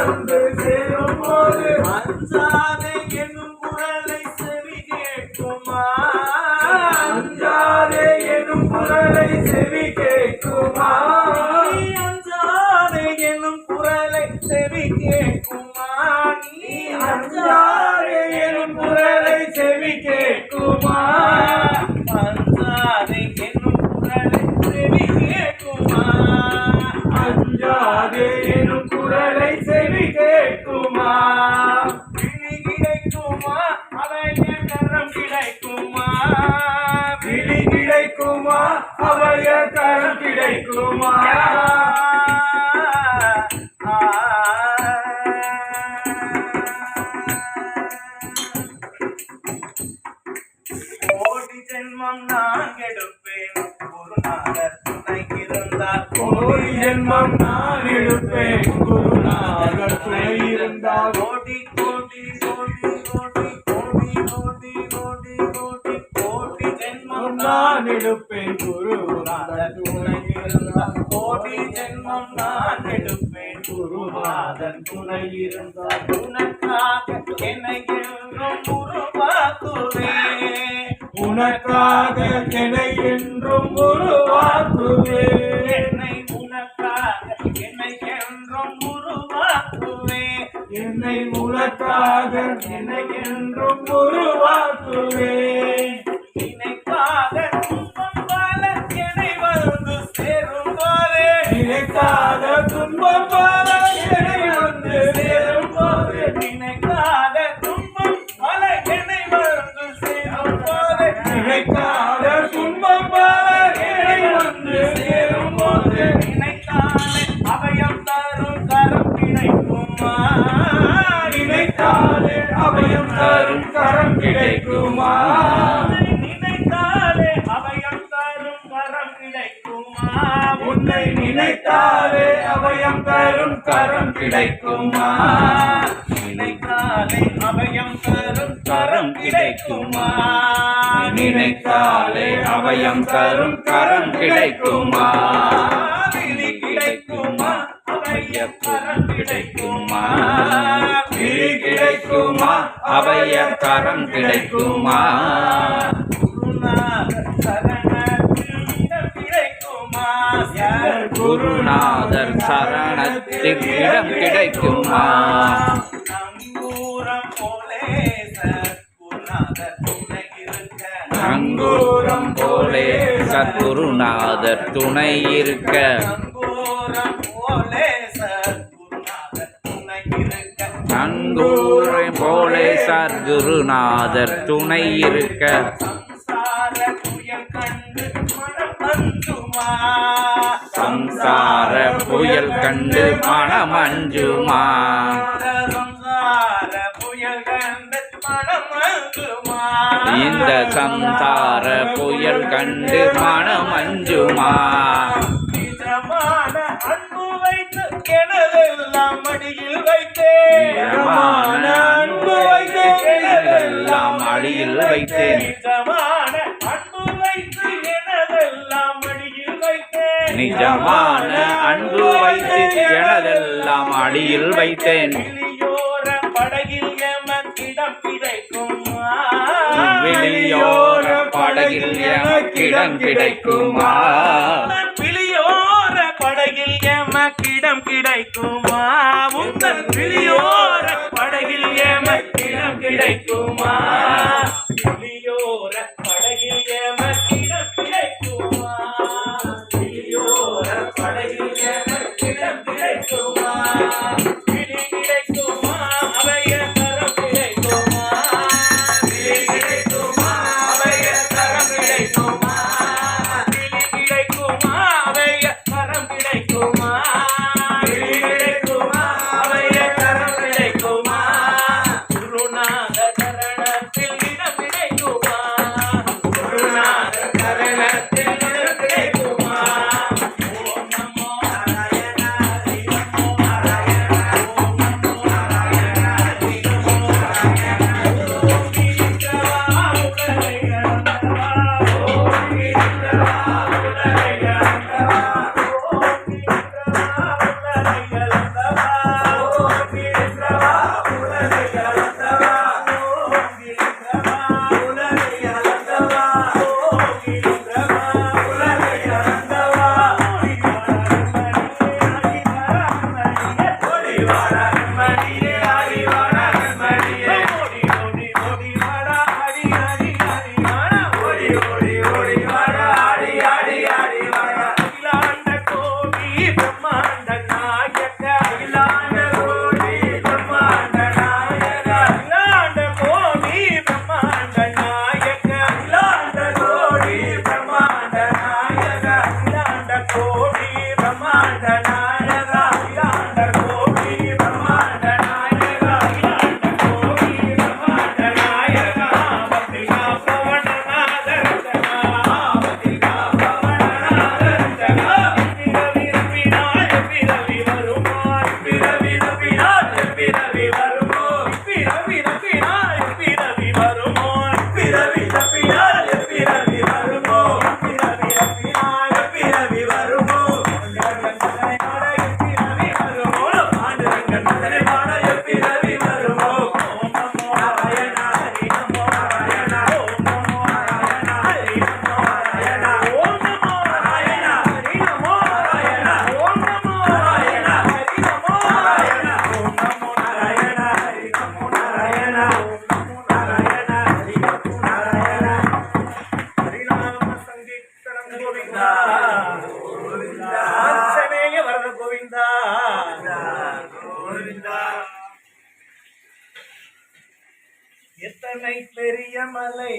வந்து சேரும் போது அஞ்சாதே என்னும் குரலை செவி கேட்குமா? அஞ்சாதே எனும் குரலை செவி கேட்குமா? நீ அஞ்சாதே என்னும் குரலை செவி கேட்குமா நீ அஞ்சாதே எனும் குரலை செவி கேட்குமா? அஞ்சாதே என்னும் குரலை செவி கேட்குமா? அஞ்சாதே அவை செவி கேட்குமா? விழி கிடைக்குமா? அவை கரம் கிடைக்குமா? விழி கிடைக்குமா? அவைய கரம் கிடைக்குமா? கோடி ஜென்மம் நான் எடுப்பேன் துணை இருந்தால் கோடி ஜென்மம் நான் எடுப்பேன் குருநாதர் துணை இருந்தால் கோடி கோடி கோடி கோடி கோடி கோடி கோடி கோடி கோடி ஜென்மம் நான் எடுப்பேன் குருநாதர் துணை இருந்தால் கோடி ஜென்மம் நான் எடுப்பேன் துணை இருந்தால் உனக்காக என்னை உருவாக்குவேன் உனக்காக என்னை என்றும் உருவாக்குவேன் என்னை உனக்காக என்னை என்றும் உருவாக்குவேன் என்னை உனக்காக என்னை என்றும் உருவாக்குவேன் உன்னை நினைத்தாலே அபயம் தரும் கரம் கிடைக்குமா? நினைத்தாலே அபயம் தரும் கரம் கிடைக்குமா? நினைத்தாலே அபயம் தரும் கரம் கிடைக்குமா? கிடைக்குமா? அபய கரம் கிடைக்குமா? கிடைக்குமா? அபய கரம் கிடைக்குமா? குருநாதர் குருநாதர் சரணத்தில் இடம் கிடைக்குமா? போலே சத்குருநாதர் துணை இருக்க. அங்கூரம் போலே சத்குருநாதர் துணை இருக்க. நங்கூரம் போலே சத்குருநாதர் துணை இருக்க சம்சார புயல் கண்டு மனம் அஞ்சுமா மனமஞ்சுமா சம்சார புயல் கண்டு மனம் அஞ்சுமா இந்த அன்பு வைத்து எனதெல்லாம் மடியில் வைத்தேன். அன்பு வைத்து எனதெல்லாம் அடியில் வைத்தேன். நிஜமான அன்பு வைத்து எனதெல்லாம் அடியில் வைத்தேன். படகில் எமக்கிடம் கிடைக்குமா. வெளியோர படகில் எனக்கிடம் கிடைக்குமா. வெளியோர படகில் எமக்கிடம் கிடைக்குமா. உங்கள் வெளியோர படகில் எமக்கிடம் கிடைக்குமா. கோவிந்தா. ஆஞ்சநேய வரத கோவிந்தா. எத்தனை பெரிய மலை